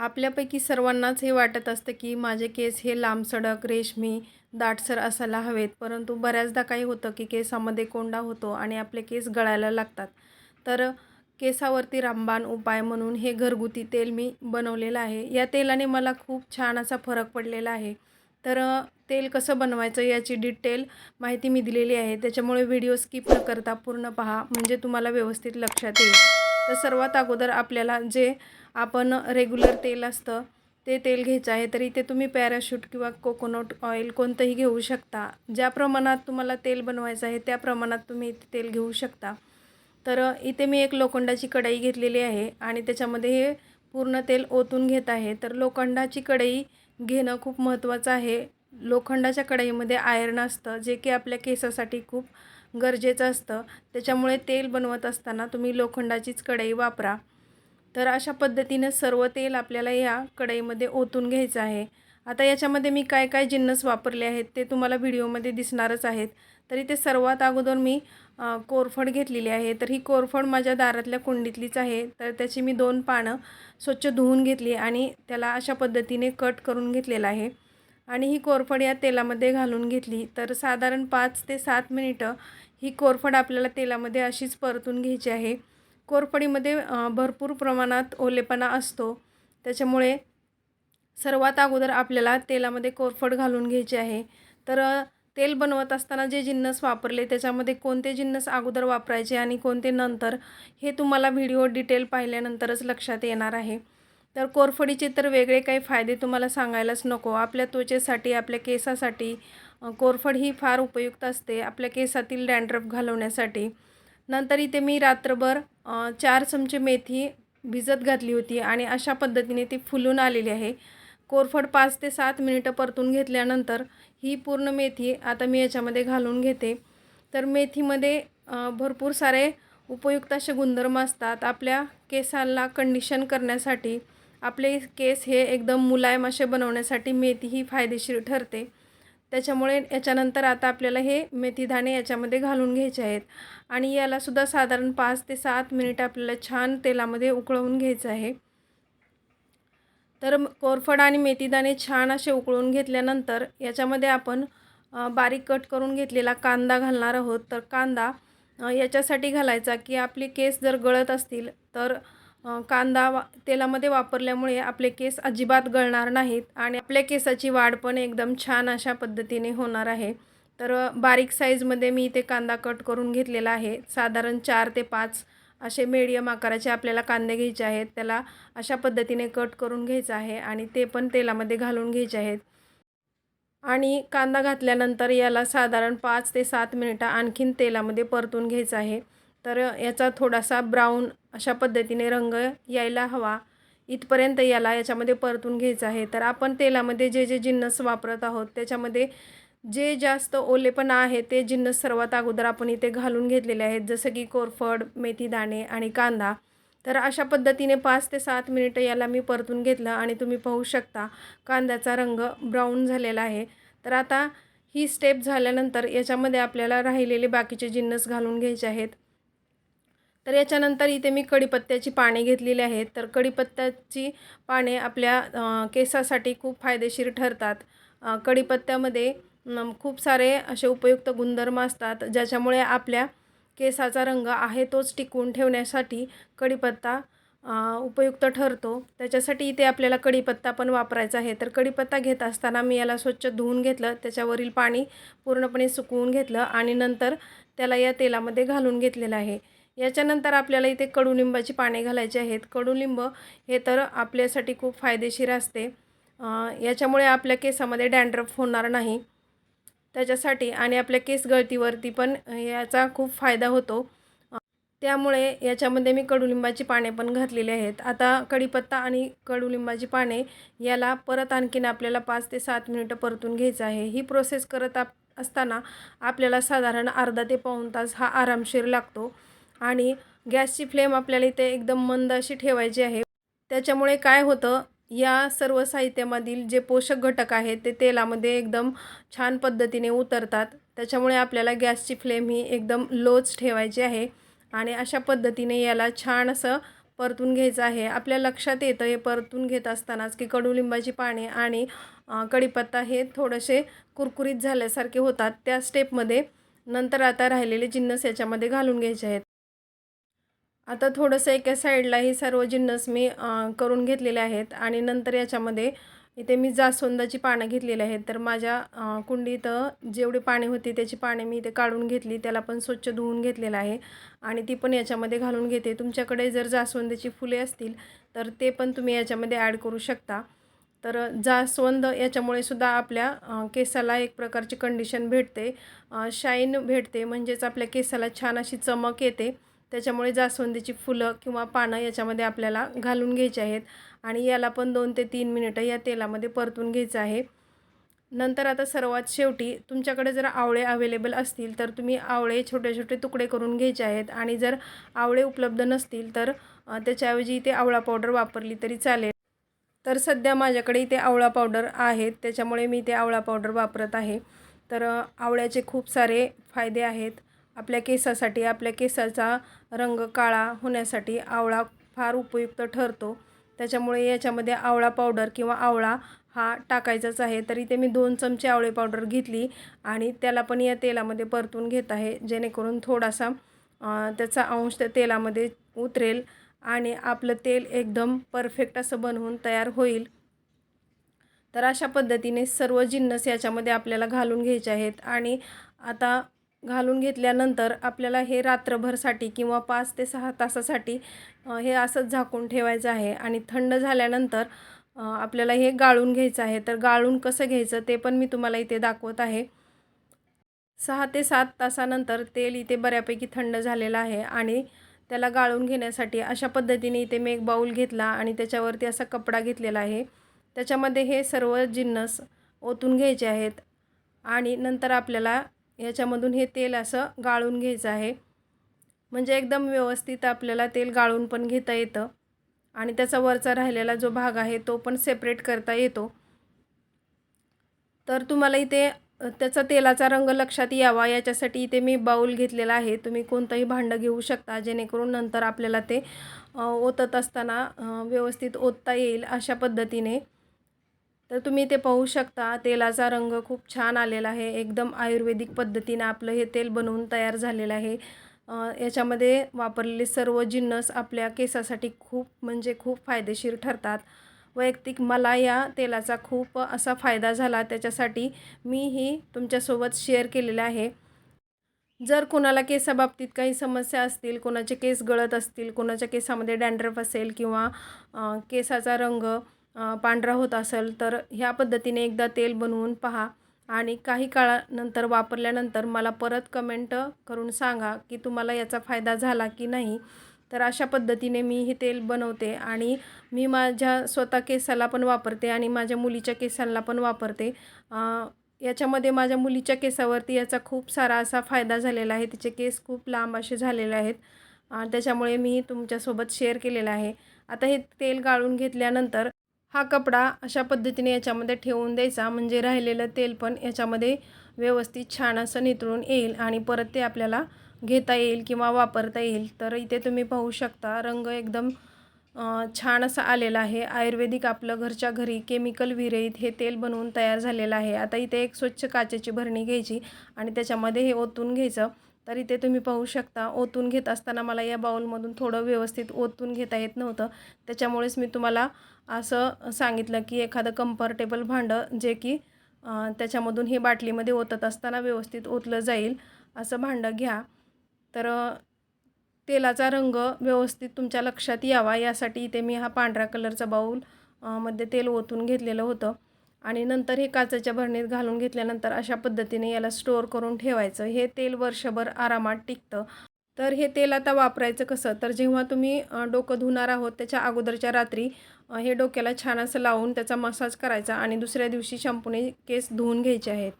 आपल्यापैकी सर्वांनाच हे वाटत असतं की माझे केस हे लांबसडक रेशमी दाटसर असायला हवेत. परंतु बऱ्याचदा काही होतं की केसामध्ये कोंडा होतो आणि आपले केस गळायला लागतात. तर केसावरती रामबाण उपाय म्हणून हे घरगुती तेल मी बनवलेलं आहे. या तेलाने मला खूप छान असा फरक पडलेला आहे. तर तेल कसं बनवायचं याची डिटेल माहिती मी दिलेली आहे. त्याच्यामुळे व्हिडिओ स्किप न करता पूर्ण पहा. म्हणजे तुम्हाला व्यवस्थित लक्षात येईल. तर सर्वात अगोदर आपल्याला जे आपण रेग्युलर तेल असतं ते तेल घ्यायचं आहे तर इथे तुम्ही पॅराशूट किंवा कोकोनट ऑइल कोणतंही घेऊ शकता. ज्या प्रमाणात तुम्हाला तेल बनवायचं आहे त्या प्रमाणात तुम्ही इथे तेल घेऊ शकता. तर इथे मी एक लोखंडाची कढई घेतलेली आहे आणि त्याच्यामध्ये हे पूर्ण तेल ओतून घेत आहे. तर लोखंडाची कढई घेणं खूप महत्त्वाचं आहे. लोखंडाच्या कढईमध्ये आयर्न असतं जे की आपल्या केसासाठी खूप गरजेचं असतं. त्याच्यामुळे तेल बनवत असताना तुम्ही लोखंडाचीच कढई वापरा. तर अशा पद्धतीनं सर्व तेल आपल्याला या कढईमध्ये ओतून घ्यायचं आहे. आता याच्यामध्ये मी काय काय जिन्नस वापरले आहेत ते तुम्हाला व्हिडिओमध्ये दिसणारच आहेत. तरी ते सर्वात अगोदर मी कोरफड घेतलेली आहे. तर ही कोरफड माझ्या दारातल्या कुंडीतलीच आहे. तर त्याची मी दोन पानं स्वच्छ धुवून घेतली आणि त्याला अशा पद्धतीने कट करून घेतलेला आहे. आणि ही कोरफड या तेलामध्ये घालून घेतली. तर साधारण पाच ते सात मिनिटं ही कोरफड आपल्याला तेलामध्ये अशीच परतून घ्यायची आहे. कोरफडीमध्ये भरपूर प्रमाणात ओलेपणा असतो. त्याच्यामुळे सर्वात अगोदर आपल्याला तेलामध्ये कोरफड घालून घ्यायची आहे. तर तेल बनवत असताना जे जिन्नस वापरले त्याच्यामध्ये कोणते जिन्नस अगोदर वापरायचे आणि कोणते नंतर हे तुम्हाला व्हिडिओ डिटेल पाहिल्यानंतरच लक्षात येणार आहे. तर कोरफडीचे तर वेगळे काही फायदे तुम्हाला सांगायलाच नको. आपल्या त्वचेसाठी आपल्या केसासाठी कोरफड ही फार उपयुक्त असते. आपल्या केसातील डॅन्ड्रफ घालवण्यासाठी. नंतर इथे मी रात्रभर चार चमचे मेथी भिजत घातली होती आणि अशा पद्धतीने ती फुलून आलेली आहे. कोरफड पाच ते सात मिनिटं परतून घेतल्यानंतर ही पूर्ण मेथी आता मी याच्यामध्ये घालून घेते. तर मेथीमध्ये भरपूर सारे उपयुक्त असे गुणधर्म असतात. आपल्या केसाला कंडिशन करण्यासाठी आपले केस हे एकदम मुलायम असे बनवण्यासाठी मेथी ही फायदेशीर ठरते. त्याच्यामुळे याच्यानंतर आता आपल्याला हे मेथीदाणे याच्यामध्ये घालून घ्यायचे आहेत. आणि यालासुद्धा साधारण पाच ते सात मिनिट आपल्याला छान तेलामध्ये उकळवून घ्यायचं आहे. तर कोरफड आणि मेथीदाणे छान असे उकळून घेतल्यानंतर याच्यामध्ये आपण बारीक कट करून घेतलेला कांदा घालणार आहोत. तर कांदा याच्यासाठी घालायचा की आपले केस जर गळत असतील तर कांदा वा तेलामध्ये वापरल्यामुळे आपले केस अजिबात गळणार नाहीत आणि आपल्या केसाची वाढ पण एकदम छान अशा पद्धतीने होणार आहे. तर बारीक साईजमध्ये मी इथे कांदा कट करून घेतलेला आहे. साधारण चार ते पाच असे मीडियम आकाराचे आपल्याला कांदे घ्यायचे आहेत. त्याला अशा पद्धतीने कट करून घ्यायचं आहे आणि ते पण तेलामध्ये घालून घ्यायचे आहेत. आणि कांदा घातल्यानंतर याला साधारण पाच ते सात मिनिटं आणखीन तेलामध्ये परतून घ्यायचं आहे. तर याचा थोडासा ब्राऊन अशा पद्धतीने रंग यायला हवा. इथपर्यंत याला याच्यामध्ये परतून घ्यायचं आहे. तर आपण तेलामध्ये जे जे जिन्नस वापरत आहोत त्याच्यामध्ये जे जास्त ओलेपणा आहे ते जिन्नस सर्वात अगोदर आपण इथे घालून घेतलेले आहेत. जसं की कोरफड मेथीदाणे आणि कांदा. तर अशा पद्धतीने पाच ते सात मिनिटं याला मी परतून घेतलं आणि तुम्ही पाहू शकता कांद्याचा रंग ब्राऊन झालेला आहे. तर आता ही स्टेप झाल्यानंतर याच्यामध्ये आपल्याला राहिलेले बाकीचे जिन्नस घालून घ्यायचे आहेत. तर याच्यानंतर इथे मी कढीपत्त्याची पाने घेतलेली आहेत. तर कढीपत्त्याची पाने आपल्या केसासाठी खूप फायदेशीर ठरतात. कढीपत्त्यामध्ये खूप सारे असे उपयुक्त गुणधर्म असतात ज्याच्यामुळे आपल्या केसाचा रंग आहे तोच टिकवून ठेवण्यासाठी कढीपत्ता उपयुक्त ठरतो. त्याच्यासाठी इथे आपल्याला कढीपत्ता पण वापरायचा आहे. तर कढीपत्ता घेत असताना मी याला स्वच्छ धुवून घेतलं त्याच्यावरील पाणी पूर्णपणे सुकवून घेतलं आणि नंतर त्याला या तेलामध्ये घालून घेतलेलं आहे. याच्यानंतर आपल्याला इथे कडुलिंबाची पाने घालायची आहेत. कडुलिंब हे तर आपल्यासाठी खूप फायदेशीर असते. याच्यामुळे आपल्या केसामध्ये डॅन्ड्रफ होणार नाही. त्याच्यासाठी आणि आपल्या केस गळतीवरती पण याचा खूप फायदा होतो. त्यामुळे याच्यामध्ये मी कडुलिंबाची पाने पण घातलेली आहेत. आता कढीपत्ता आणि कडुलिंबाची पाने याला परत आणखीन आपल्याला पाच ते सात मिनिटं परतून घ्यायचं आहे. ही प्रोसेस करत आप असताना आपल्याला साधारण अर्धा ते पाऊण तास हा आरामशीर लागतो. आणि गॅसची फ्लेम आपल्याला इथे एकदम मंद अशी ठेवायची आहे. त्याच्यामुळे काय होतं या सर्व साहित्यामधील जे पोषक घटक आहेत ते तेलामध्ये एकदम छान पद्धतीने उतरतात. त्याच्यामुळे आपल्याला गॅसची फ्लेम ही एकदम लोच ठेवायची आहे आणि अशा पद्धतीने याला छान असं परतून घ्यायचं आहे. आपल्या लक्षात येतं हे परतून घेत असतानाच की कडुलिंबाची पाने आणि कढीपत्ता हे थोडेसे कुरकुरीत झाल्यासारखे होतात. त्या स्टेपमध्ये नंतर आता राहिलेले जिन्नस याच्यामध्ये घालून घ्यायचे आहेत. आता थोडंसं एका साईडला हे सर्व जिन्नस मी करून घेतलेले आहेत आणि नंतर याच्यामध्ये इथे मी जास्वंदाची पानं घेतलेली आहेत. तर माझ्या कुंडीत जेवढी पाणी होती त्याची पाने मी इथे काढून घेतली. त्याला पण स्वच्छ धुवून घेतलेलं आहे आणि ती पण याच्यामध्ये घालून घेते. तुमच्याकडे जर जास्वंदाची फुले असतील तर ते पण तुम्ही याच्यामध्ये ॲड करू शकता. तर जास्वंद याच्यामुळे सुद्धा आपल्या केसाला एक प्रकारची कंडिशन भेटते. शाईन भेटते. म्हणजेच आपल्या केसाला छान अशी चमक येते. त्याच्यामुळे जास्वंदीची फुलं किंवा पानं याच्यामध्ये आपल्याला घालून घ्यायची आहेत. आणि याला पण दोन ते तीन मिनिटं या तेलामध्ये परतून घ्यायचं आहे. नंतर आता सर्वात शेवटी तुमच्याकडे जर आवळे अवेलेबल असतील तर तुम्ही आवळे छोटे छोटे तुकडे करून घ्यायचे आहेत. आणि जर आवळे उपलब्ध नसतील तर त्याच्याऐवजी इथे आवळा पावडर वापरली तरी चालेल. तर सध्या माझ्याकडे इथे आवळा पावडर आहेत. त्याच्यामुळे मी इथे आवळा पावडर वापरत आहे. तर आवळ्याचे खूप सारे फायदे आहेत. आपल्या केसासाठी आपल्या केसाचा रंग काळा होण्यासाठी आवळा फार उपयुक्त ठरतो. त्याच्यामुळे याच्यामध्ये आवळा पावडर किंवा आवळा हा टाकायचाच आहे. तर इथे मी दोन चमचे आवळे पावडर घेतली आणि त्याला पण या तेलामध्ये परतून घेत आहे. जेणेकरून थोडासा त्याचा अंश त्या तेलामध्ये उतरेल आणि आपलं तेल एकदम परफेक्ट असं बनवून तयार होईल. तर अशा पद्धतीने सर्व जिन्नस याच्यामध्ये आपल्याला घालून घ्यायचे आहेत. आणि आता घालून घेतल्यानंतर आपल्याला हे रात्रभरसाठी किंवा पाच ते सहा तासासाठी हे असंच झाकून ठेवायचं आहे. आणि थंड झाल्यानंतर आपल्याला हे गाळून घ्यायचं आहे. तर गाळून कसं घ्यायचं ते पण मी तुम्हाला इथे दाखवत आहे. सहा ते सात तासानंतर तेल इथे बऱ्यापैकी थंड झालेलं आहे आणि त्याला गाळून घेण्यासाठी अशा पद्धतीने इथे मी एक बाऊल घेतला आणि त्याच्यावरती असा कपडा घेतलेला आहे. त्याच्यामध्ये हे सर्व जिन्नस ओतून घ्यायचे आहेत आणि नंतर आपल्याला याच्यामधून हे तेल असं गाळून घ्यायचं आहे. म्हणजे एकदम व्यवस्थित आपल्याला तेल गाळून पण घेता येतं. आणि त्याचा वरचा राहिलेला जो भाग आहे तो पण सेपरेट करता येतो. तर तुम्हाला इथे त्याचा तेलाचा रंग लक्षात यावा. याच्यासाठी इथे मी बाऊल घेतलेला आहे. तुम्ही कोणतंही भांडं घेऊ शकता. जेणेकरून नंतर आपल्याला ते ओतत असताना व्यवस्थित ओतता येईल अशा पद्धतीने. तर तुम्ही ते पाहू शकता तेलाचा रंग खूप छान आलेला आहे. एकदम आयुर्वेदिक पद्धतीनं आपलं हे तेल बनवून तयार झालेलं आहे. याच्यामध्ये वापरलेले सर्व जिन्नस आपल्या केसासाठी खूप म्हणजे खूप फायदेशीर ठरतात. वैयक्तिक मला या तेलाचा खूप असा फायदा झाला त्याच्यासाठी मी ही तुमच्यासोबत शेअर केलेलं आहे. जर कोणाला केसाबाबतीत काही समस्या असतील कोणाचे केस गळत असतील कोणाच्या केसामध्ये डँड्रफ असेल किंवा केसाचा रंग पांढरा होत असेल तर ह्या पद्धतीने एकदा तेल बनवून पहा. आणि काही काळानंतर वापरल्यानंतर मला परत कमेंट करून सांगा की तुम्हाला याचा फायदा झाला की नाही. तर अशा पद्धतीने मी हे तेल बनवते आणि मी माझ्या स्वतः केसाला पण वापरते आणि माझ्या मुलीच्या केसांना पण वापरते. याच्यामध्ये माझ्या मुलीच्या केसावरती याचा खूप सारा असा फायदा झालेला आहे. तिचे केस खूप लांब असे झालेले आहेत. त्याच्यामुळे मी तुमच्यासोबत शेअर केलेलं आहे. आता हे तेल गाळून घेतल्यानंतर हा कपडा अशा पद्धतीने याच्यामध्ये ठेवून द्यायचा. म्हणजे राहिलेलं तेल पण याच्यामध्ये व्यवस्थित छान असं नितळून येईल आणि परत ते आपल्याला घेता येईल किंवा वापरता येईल. तर इथे तुम्ही पाहू शकता रंग एकदम छान असा आलेला आहे. आयुर्वेदिक आपलं घरच्या घरी केमिकल विरहित हे तेल बनवून तयार झालेलं आहे. आता इथे एक स्वच्छ काचेची भरणी घ्यायची आणि त्याच्यामध्ये हे ओतून घ्यायचं. तर इथे तुम्ही पाहू शकता. ओतून घेत असताना मला या बाऊलमधून थोडं व्यवस्थित ओतून घेता येत नव्हतं. त्याच्यामुळेच मी तुम्हाला असं सांगितलं की एखादं कम्फर्टेबल भांडं जे की त्याच्यामधून हे बाटलीमध्ये ओतत असताना व्यवस्थित ओतलं जाईल असं भांडं घ्या. तर तेलाचा रंग व्यवस्थित तुमच्या लक्षात यावा. यासाठी इथे मी हा पांढऱ्या कलरचा बाऊल मध्ये तेल ओतून घेतलेलं होतं. आणि नंतर हे काचेच्या भरणीत घालून घेतल्यानंतर अशा पद्धतीने याला स्टोअर करून ठेवायचं. हे तेल वर्षभर आरामात टिकतं. तर हे तेल आता वापरायचं कसं? तर जेव्हा तुम्ही डोकं धुणार आहोत त्याच्या अगोदरच्या रात्री हे डोक्याला छान असं लावून त्याचा मसाज करायचा आणि दुसऱ्या दिवशी शॅम्पूने केस धुवून घ्यायचे आहेत.